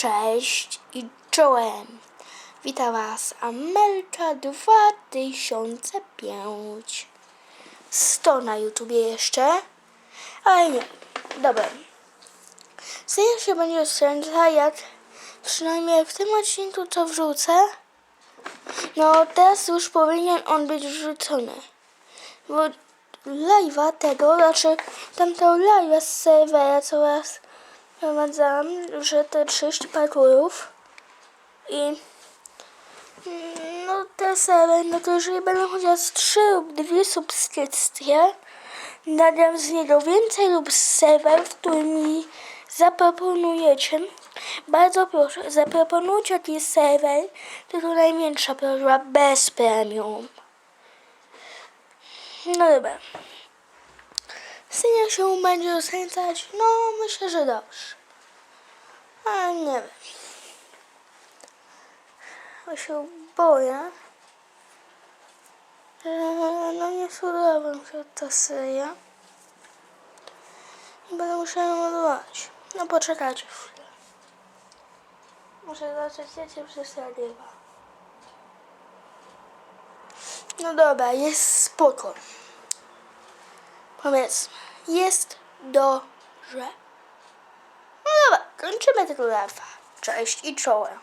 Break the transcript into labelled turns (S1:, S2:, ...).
S1: Cześć i czołem. Witam Was Amelka 2005. 100 na YouTubie jeszcze. Ale nie. Dobra. Seria się będzie rozkręcała jak przynajmniej w tym odcinku co wrzucę. No teraz już powinien on być wrzucony. Bo live'a tego, znaczy tamtego live'a z serwera, co was prowadzałam, że te 30 parkurów i no te serwer, no to jeżeli będą chociaż 3 lub 2 subskrypcje, nadam z niego więcej lub serwer, w którym mi zaproponujecie. Bardzo proszę, zaproponujcie jakiś serwer, tylko najmniejsza prośba, bez premium. No dobra. Synia się będzie rozkręcać? No, myślę, że dobrze. Ale nie wiem. Bo się boję. No nie spodoba mi się ta seria. I będę musiała ją odwołać. No poczekajcie chwilę. Muszę zacząć dziecię przez nagrywa. No dobra, jest spoko. Powiedzmy, jest dobrze. No dobra, kończymy tego live'a. Cześć i czołem.